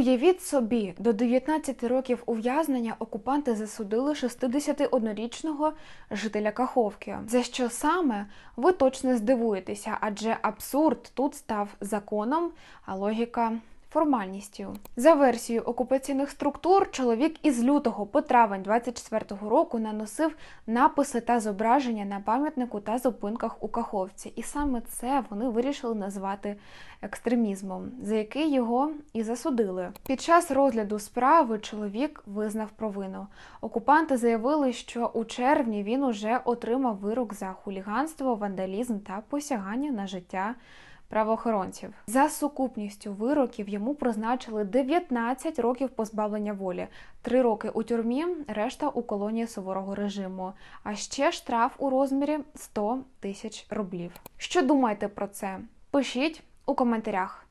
Уявіть собі, до 19 років ув'язнення окупанти засудили 61-річного жителя Каховки. За що саме ви точно здивуєтеся, адже абсурд тут став законом, а логіка. Формальністю за версією окупаційних структур, чоловік із лютого по травень 24-го року наносив написи та зображення на пам'ятнику та зупинках у Каховці, і саме це вони вирішили назвати екстремізмом, за який його і засудили. Під час розгляду справи чоловік визнав провину. Окупанти заявили, що у червні він уже отримав вирок за хуліганство, вандалізм та посягання на життя правоохоронців. За сукупністю вироків йому призначили 19 років позбавлення волі, 3 роки у тюрмі, решта у колонії суворого режиму. А ще штраф у розмірі 100 тисяч рублів. Що думаєте про це? Пишіть у коментарях.